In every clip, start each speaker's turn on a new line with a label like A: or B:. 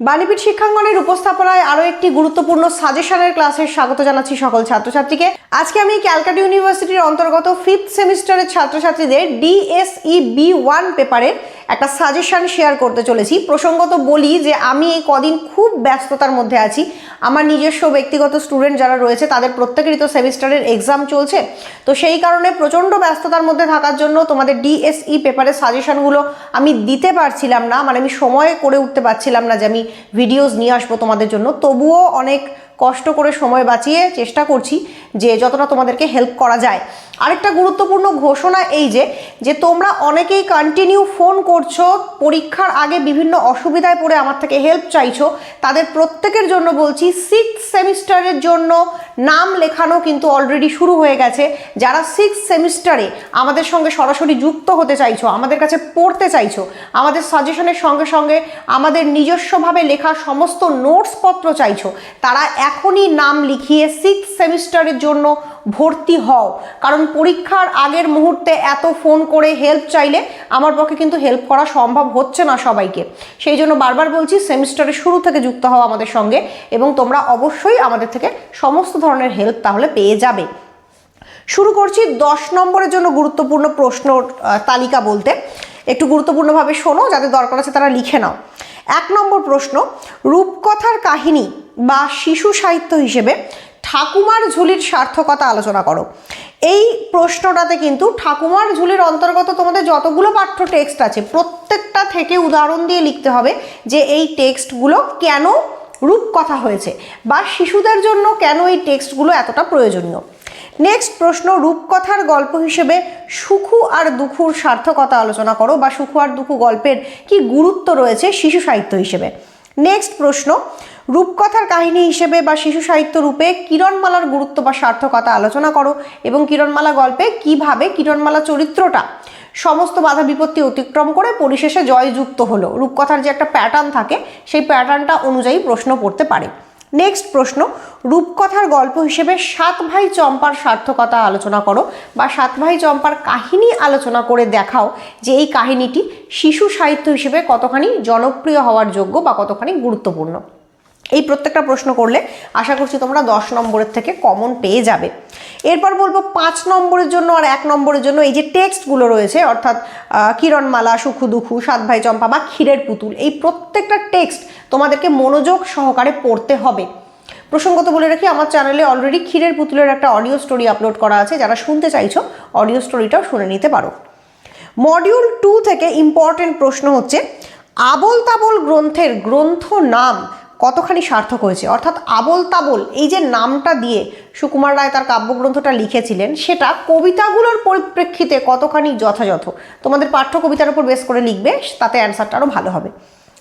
A: বাণীপীঠ শিক্ষাঙ্গনের উপস্থাপনায় আরও একটি গুরুত্বপূর্ণ সাজেশনের ক্লাসে স্বাগত জানাচ্ছি সকল ছাত্রছাত্রীকে। আজকে আমি ক্যালকাটা ইউনিভার্সিটির অন্তর্গত ফিফথ সেমিস্টারের ছাত্রছাত্রীদের ডিএসই বি ওয়ান পেপারের একটা সাজেশন শেয়ার করতে চলেছি। প্রসঙ্গত বলি যে, আমি এই কদিন খুব ব্যস্ততার মধ্যে আছি। আমার নিজস্ব ব্যক্তিগত স্টুডেন্ট যারা রয়েছে, তাদের প্রত্যেকেরই তো সেমিস্টারের এক্সাম চলছে। তো সেই কারণে প্রচণ্ড ব্যস্ততার মধ্যে থাকার জন্য তোমাদের ডিএসই পেপারের সাজেশানগুলো আমি দিতে পারছিলাম না। মানে আমি সময়ে করে উঠতে পারছিলাম না যে আমি ভিডিওস নিয়ে আসব তোমাদের জন্য। তবুও অনেক কষ্ট করে সময় বাঁচিয়ে চেষ্টা করছি যে যতটা তোমাদেরকে হেল্প করা যায়। আরেকটা গুরুত্বপূর্ণ ঘোষণা এই যে যে তোমরা অনেকেই কন্টিনিউ ফোন করছ, পরীক্ষার আগে বিভিন্ন অসুবিধায় পড়ে আমার থেকে হেল্প চাইছো, তাদের প্রত্যেকের জন্য বলছি সিক্স সেমিস্টারের জন্য নাম লেখানো কিন্তু অলরেডি শুরু হয়ে গেছে। যারা সিক্স সেমিস্টারে আমাদের সঙ্গে সরাসরি যুক্ত হতে চাইছো, আমাদের কাছে পড়তে চাইছো, আমাদের সাজেশনের সঙ্গে সঙ্গে আমাদের নিজস্বভাবে লেখা সমস্ত নোটসপত্র চাইছো, তারা এখনই নাম লিখিয়ে সিক্স সেমিস্টারের জন্য ভর্তি হও। কারণ পরীক্ষার আগের মুহূর্তে এত ফোন করে হেল্প চাইলে আমার পক্ষে কিন্তু হেল্প করা সম্ভব হচ্ছে না সবাইকে। সেই জন্য বারবার বলছি সেমিস্টারের শুরু থেকে যুক্ত হও আমাদের সঙ্গে এবং তোমরা অবশ্যই আমাদের থেকে সমস্ত ধরনের হেল্প তাহলে পেয়ে যাবে। শুরু করছি দশ নম্বরের জন্য গুরুত্বপূর্ণ প্রশ্ন তালিকা বলতে। একটু গুরুত্বপূর্ণভাবে শোনো, যাদের দরকার আছে তারা লিখে নাও। এক নম্বর প্রশ্ন, রূপকথার কাহিনী বা শিশু সাহিত্য হিসেবে ঠাকুমার ঝুলির সার্থকতা আলোচনা করো। এই প্রশ্নটাতে কিন্তু ঠাকুমার ঝুলির অন্তর্গত তোমাদের যতগুলো পাঠ্য টেক্সট আছে, প্রত্যেকটা থেকে উদাহরণ দিয়ে লিখতে হবে যে এই টেক্সটগুলো কেন রূপকথা হয়েছে বা শিশুদের জন্য কেন এই টেক্সটগুলো এতটা প্রয়োজনীয়। নেক্সট প্রশ্ন, রূপকথার গল্প হিসেবে সুখু আর দুখুর সার্থকতা আলোচনা করো বা সুখু আর দুখু গল্পের কি গুরুত্ব রয়েছে শিশু সাহিত্য হিসেবে। নেক্সট প্রশ্ন রূপকথার কাহিনী হিসেবে বা শিশু সাহিত্য রূপে কিরণমালার গুরুত্ব বা সার্থকতা আলোচনা করো এবং কিরণমালা গল্পে কীভাবে কিরণমালা চরিত্রটা সমস্ত বাধা বিপত্তি অতিক্রম করে পরিশেষে জয়যুক্ত হলো। রূপকথার যে একটা প্যাটার্ন থাকে, সেই প্যাটার্নটা অনুযায়ী প্রশ্ন পড়তে পারে। নেক্সট প্রশ্ন, রূপকথার গল্প হিসেবে সাত ভাই চম্পার সার্থকতা আলোচনা করো বা সাত ভাই চম্পার কাহিনী আলোচনা করে দেখাও যে এই কাহিনীটি শিশু সাহিত্য হিসেবে কতখানি জনপ্রিয় হওয়ার যোগ্য বা কতখানি গুরুত্বপূর্ণ। এই প্রত্যেকটা প্রশ্ন করলে আশা করছি তোমরা দশ নম্বরের থেকে কমন পেয়ে যাবে। এরপর বলব পাঁচ নম্বরের জন্য আর এক নম্বরের জন্য এই যে টেক্সটগুলো রয়েছে, অর্থাৎ কিরণমালা সুখু দুখু সাত ভাই চম্পা বা ক্ষীরের পুতুল, এই প্রত্যেকটা টেক্সট তোমাদেরকে মনোযোগ সহকারে পড়তে হবে। প্রসঙ্গত বলে রাখি, আমার চ্যানেলে অলরেডি ক্ষীরের পুতুলের একটা অডিও স্টোরি আপলোড করা আছে, যারা শুনতে চাইছো অডিও স্টোরিটাও শুনে নিতে পারো। মডিউল টু থেকে ইম্পর্টেন্ট প্রশ্ন হচ্ছে আবল তাবল গ্রন্থের গ্রন্থ নাম কতখানি সার্থক হয়েছে? অর্থাৎ আবল তাবল এই যে নামটা দিয়ে সুকুমার রায় তার কাব্যগ্রন্থটা লিখেছিলেন, সেটা কবিতাগুলোর পরিপ্রেক্ষিতে কতখানি যথাযথ? তোমাদের পাঠ্য কবিতার উপর বেস করে লিখবে, তাতে অ্যান্সারটা আরও ভালো হবে।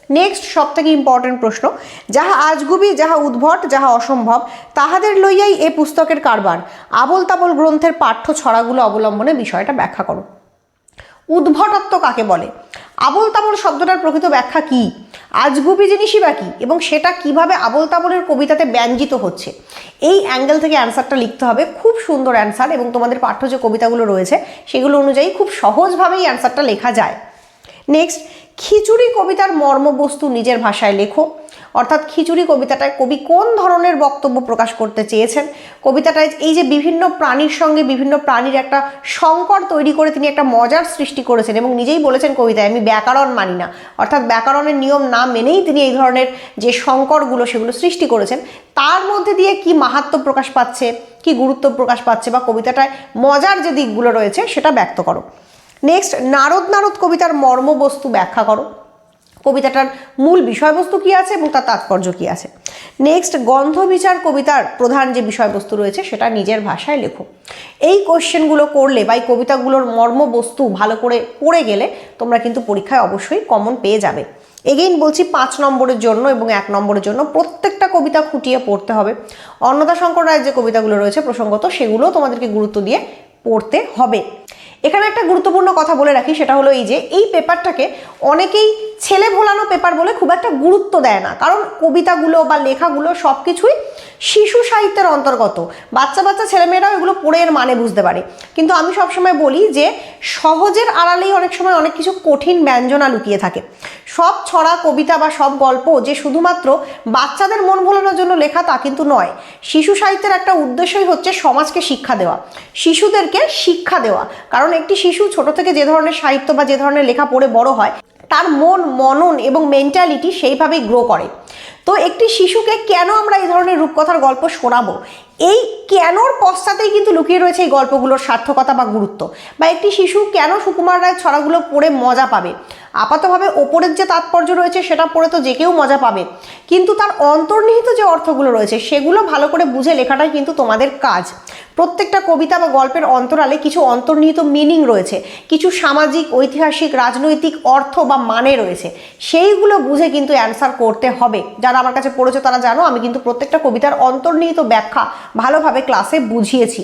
A: নেক্সট সব থেকে ইম্পর্টেন্ট প্রশ্ন, যাহা আজগুবি, যাহা উদ্ভট, যাহা অসম্ভব, তাহাদের লইয়াই এ পুস্তকের কারবার। আবল তাবল গ্রন্থের পাঠ্য ছড়াগুলো অবলম্বনে বিষয়টা ব্যাখ্যা করো। উদ্ভটত্ব কাকে বলে? আবল তাবল শব্দটার প্রকৃত ব্যাখ্যা কি? আজগুবি জিনিসই বা কি এবং সেটা কীভাবে আবল তাবলের কবিতাতে ব্যঞ্জিত হচ্ছে? এই অ্যাঙ্গেল থেকে অ্যান্সারটা লিখতে হবে। খুব সুন্দর অ্যান্সার এবং তোমাদের পাঠ্য যে কবিতাগুলো রয়েছে, সেগুলো অনুযায়ী খুব সহজভাবেই অ্যান্সারটা লেখা যায়। নেক্সট খিচুড়ি কবিতার মর্মবস্তু নিজের ভাষায় লেখো। অর্থাৎ খিচুড়ি কবিতাটায় কবি কোন ধরনের বক্তব্য প্রকাশ করতে চেয়েছেন? কবিতাটায় এই যে বিভিন্ন প্রাণীর সঙ্গে বিভিন্ন প্রাণীর একটা সংকর তৈরি করে তিনি একটা মজার সৃষ্টি করেছেন এবং নিজেই বলেছেন কবিতায়, আমি ব্যাকরণ মানি না। অর্থাৎ ব্যাকরণের নিয়ম না মেনেই তিনি এই ধরনের যে সংকরগুলো সেগুলো সৃষ্টি করেছেন। তার মধ্যে দিয়ে কি মাহাত্ম প্রকাশ পাচ্ছে, কি গুরুত্ব প্রকাশ পাচ্ছে বা কবিতাটায় মজার যে দিকগুলো রয়েছে সেটা ব্যক্ত করো। নেক্সট, নারদ নারদ কবিতার মর্মবস্তু ব্যাখ্যা করো। কবিতাটার মূল বিষয়বস্তু কি আছে এবং তার তাৎপর্য কি আছে? নেক্সট গন্ধ বিচার কবিতার প্রধান যে বিষয়বস্তু রয়েছে সেটা নিজের ভাষায় লেখো। এই কোশ্চেনগুলো করলে বা এই কবিতাগুলোর মর্মবস্তু ভালো করে পড়ে গেলে তোমরা কিন্তু পরীক্ষায় অবশ্যই কমন পেয়ে যাবে। এগেইন বলছি, পাঁচ নম্বরের জন্য এবং এক নম্বরের জন্য প্রত্যেকটা কবিতা খুঁটিয়ে পড়তে হবে। অন্নদা শঙ্কর রায়ের যে কবিতাগুলো রয়েছে প্রসঙ্গত সেগুলোও তোমাদেরকে গুরুত্ব দিয়ে পড়তে হবে। এখানে একটা গুরুত্বপূর্ণ কথা বলে রাখি, সেটা হলো এই যে, এই পেপারটাকে অনেকেই ছেলে ভোলানো পেপার বলে খুব একটা গুরুত্ব দেয় না। কারণ কবিতাগুলো বা লেখাগুলো সব কিছুই শিশু সাহিত্যের অন্তর্গত। বাচ্চা বাচ্চা ছেলেমেয়েরাও এগুলো পড়ে এর মানে বুঝতে পারে। কিন্তু আমি সবসময় বলি যে সহজের আড়ালেই অনেক সময় অনেক কিছু কঠিন ব্যঞ্জনা লুকিয়ে থাকে। সব ছড়া কবিতা বা সব গল্প যে শুধুমাত্র বাচ্চাদের মন ভোলানোর জন্য লেখা তা কিন্তু নয়। শিশু সাহিত্যের একটা উদ্দেশ্যই হচ্ছে সমাজকে শিক্ষা দেওয়া। শিশুদেরকে শিক্ষা দেওয়া। কারণ একটি শিশু ছোট থেকে যে ধরনের সাহিত্য বা যে ধরনের লেখা পড়ে বড় হয় তার মন মনন এবং মেন্টালিটি সেইভাবেই গ্রো করে। তো একটি শিশুকে কেন আমরা এই ধরনের রূপকথার গল্প শোনাবো? এই কেনর পশ্চাতেই কিন্তু লুকিয়ে রয়েছে এই গল্পগুলোর সার্থকতা বা গুরুত্ব। বা একটি শিশু কেন সুকুমার রায় ছড়াগুলো পড়ে মজা পাবে? আপাতভাবে ওপরের যে তাৎপর্য রয়েছে সেটা পড়ে তো যে কেউ মজা পাবে। কিন্তু তার অন্তর্নিহিত যে অর্থগুলো রয়েছে সেগুলো ভালো করে বুঝে লেখাটাই কিন্তু তোমাদের কাজ। প্রত্যেকটা কবিতা বা গল্পের অন্তরালে কিছু অন্তর্নিহিত মিনিং রয়েছে। কিছু সামাজিক, ঐতিহাসিক, রাজনৈতিক অর্থ বা মানে রয়েছে। সেইগুলো বুঝে কিন্তু অ্যান্সার করতে হবে। যারা আমার কাছে পড়েছে তারা জানো, আমি কিন্তু প্রত্যেকটা কবিতার অন্তর্নিহিত ব্যাখ্যা ভালোভাবে ক্লাসে বুঝিয়েছি।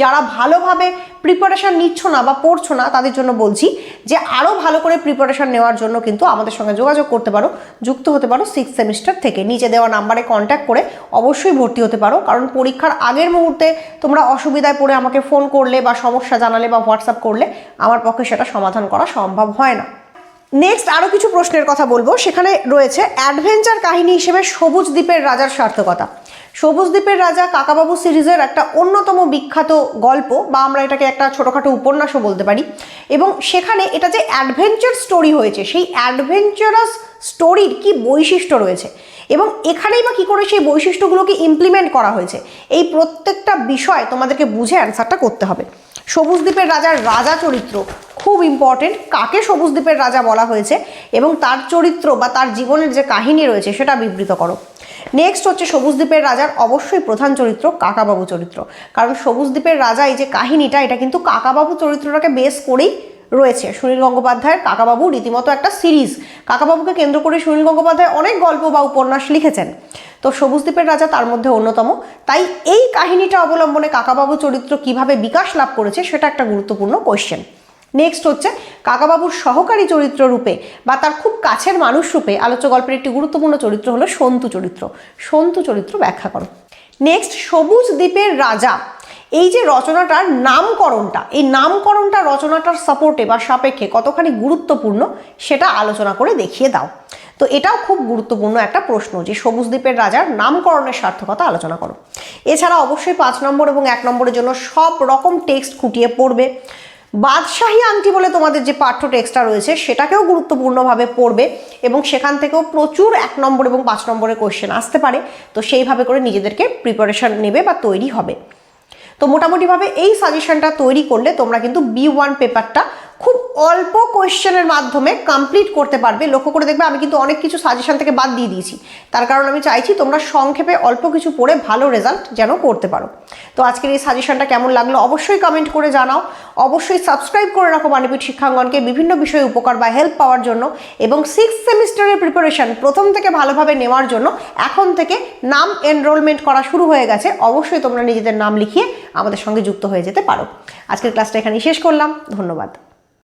A: যারা ভালোভাবে প্রিপারেশান নিচ্ছ না বা পড়ছো না, তাদের জন্য বলছি যে আরও ভালো করে প্রিপারেশান নেওয়ার জন্য কিন্তু আমাদের সঙ্গে যোগাযোগ করতে পারো, যুক্ত হতে পারো সিক্স সেমিস্টার থেকে। নিচে দেওয়া নাম্বারে কন্ট্যাক্ট করে অবশ্যই ভর্তি হতে পারো, কারণ পরীক্ষার আগের মুহূর্তে তোমরা অসুবিধায় পড়ে আমাকে ফোন করলে বা সমস্যা জানালে বা হোয়াটসঅ্যাপ করলে আমার পক্ষে সেটা সমাধান করা সম্ভব হয় না। নেক্সট আরও কিছু প্রশ্নের কথা বলব। সেখানে রয়েছে অ্যাডভেঞ্চার কাহিনী হিসেবে সবুজ দ্বীপের রাজার সার্থকতা। সবুজ দ্বীপের রাজা কাকাবাবু সিরিজের একটা অন্যতম বিখ্যাত গল্প বা আমরা এটাকে একটা ছোটোখাটো উপন্যাসও বলতে পারি। এবং সেখানে এটা যে অ্যাডভেঞ্চার স্টোরি হয়েছে, সেই অ্যাডভেঞ্চারাস স্টোরির কি বৈশিষ্ট্য রয়েছে? এবং এখানেই বা কী করে সেই বৈশিষ্ট্যগুলোকে ইমপ্লিমেন্ট করা হয়েছে? এই প্রত্যেকটা বিষয় তোমাদেরকে বুঝে অ্যান্সারটা করতে হবে। সবুজ দ্বীপের রাজার রাজা চরিত্র খুব ইম্পর্টেন্ট কাকে সবুজ দ্বীপের রাজা বলা হয়েছে এবং তার চরিত্র বা তার জীবনের যে কাহিনী রয়েছে সেটা বিবৃত করো। নেক্সট হচ্ছে সবুজ দ্বীপের রাজার অবশ্যই প্রধান চরিত্র কাকাবাবু চরিত্র। কারণ সবুজ দ্বীপের রাজা এই যে কাহিনীটা, এটা কিন্তু কাকাবাবু চরিত্রটাকে বেস করেই রয়েছে। সুনীল গঙ্গোপাধ্যায়ের কাকাবাবু রীতিমতো একটা সিরিজ কাকাবাবুকে কেন্দ্র করে সুনীল গঙ্গোপাধ্যায় অনেক গল্প বা উপন্যাস লিখেছেন। তো সবুজ দ্বীপের রাজা তার মধ্যে অন্যতম। তাই এই কাহিনীটা অবলম্বনে কাকাবাবু চরিত্র কীভাবে বিকাশ লাভ করেছে সেটা একটা গুরুত্বপূর্ণ কোয়েশ্চেন নেক্সট হচ্ছে কাকাবাবুর সহকারী চরিত্র রূপে বা তার খুব কাছের মানুষ রূপে আলোচ্য গল্পের একটি গুরুত্বপূর্ণ চরিত্র হলো সন্তু চরিত্র। সন্তু চরিত্র ব্যাখ্যা করো। নেক্সট সবুজ দ্বীপের রাজা। এই যে রচনাটার নামকরণটা, এই নামকরণটা রচনাটার সাপোর্টে বা সাপেক্ষে কতখানি গুরুত্বপূর্ণ সেটা আলোচনা করে দেখিয়ে দাও। তো এটাও খুব গুরুত্বপূর্ণ একটা প্রশ্ন যে সবুজ দ্বীপের রাজার নামকরণের সার্থকতা আলোচনা করো। এছাড়া অবশ্যই পাঁচ নম্বর এবং এক নম্বরের জন্য সব রকম টেক্সট খুঁটিয়ে পড়বে। বাদশাহী আংটি বলে তোমাদের যে পাঠ্য টেক্সটা রয়েছে, সেটাকেও গুরুত্বপূর্ণভাবে পড়বে এবং সেখান থেকেও প্রচুর এক নম্বর এবং পাঁচ নম্বরের কোয়েশ্চেন আসতে পারে। তো সেইভাবে করে নিজেদেরকে প্রিপারেশন নেবে বা তৈরি হবে। তো মোটামুটিভাবে এই সাজেশনটা তৈরি করলে তোমরা কিন্তু বি ওয়ান পেপারটা খুব অল্প কোয়েশ্চেনের মাধ্যমে কমপ্লিট করতে পারবে। লক্ষ্য করে দেখবে আমি কিন্তু অনেক কিছু সাজেশন থেকে বাদ দিয়ে দিয়েছি। তার কারণ আমি চাইছি তোমরা সংক্ষেপে অল্প কিছু পড়ে ভালো রেজাল্ট যেন করতে পারো। তো আজকের এই সাজেশনটা কেমন লাগল অবশ্যই কমেন্ট করে জানাও। অবশ্যই সাবস্ক্রাইব করে রাখো মানিপীঠ শিক্ষাঙ্গনকে বিভিন্ন বিষয়ে উপকার বা হেল্প পাওয়ার জন্য এবং সিক্স সেমিস্টারের প্রিপারেশন প্রথম থেকে ভালোভাবে নেওয়ার জন্য এখন থেকে নাম এনরোলমেন্ট করা শুরু হয়ে গেছে। অবশ্যই তোমরা নিজেদের নাম লিখিয়ে আমাদের সঙ্গে যুক্ত হয়ে যেতে পারো। আজকের ক্লাসটা এখানেই শেষ করলাম। ধন্যবাদ।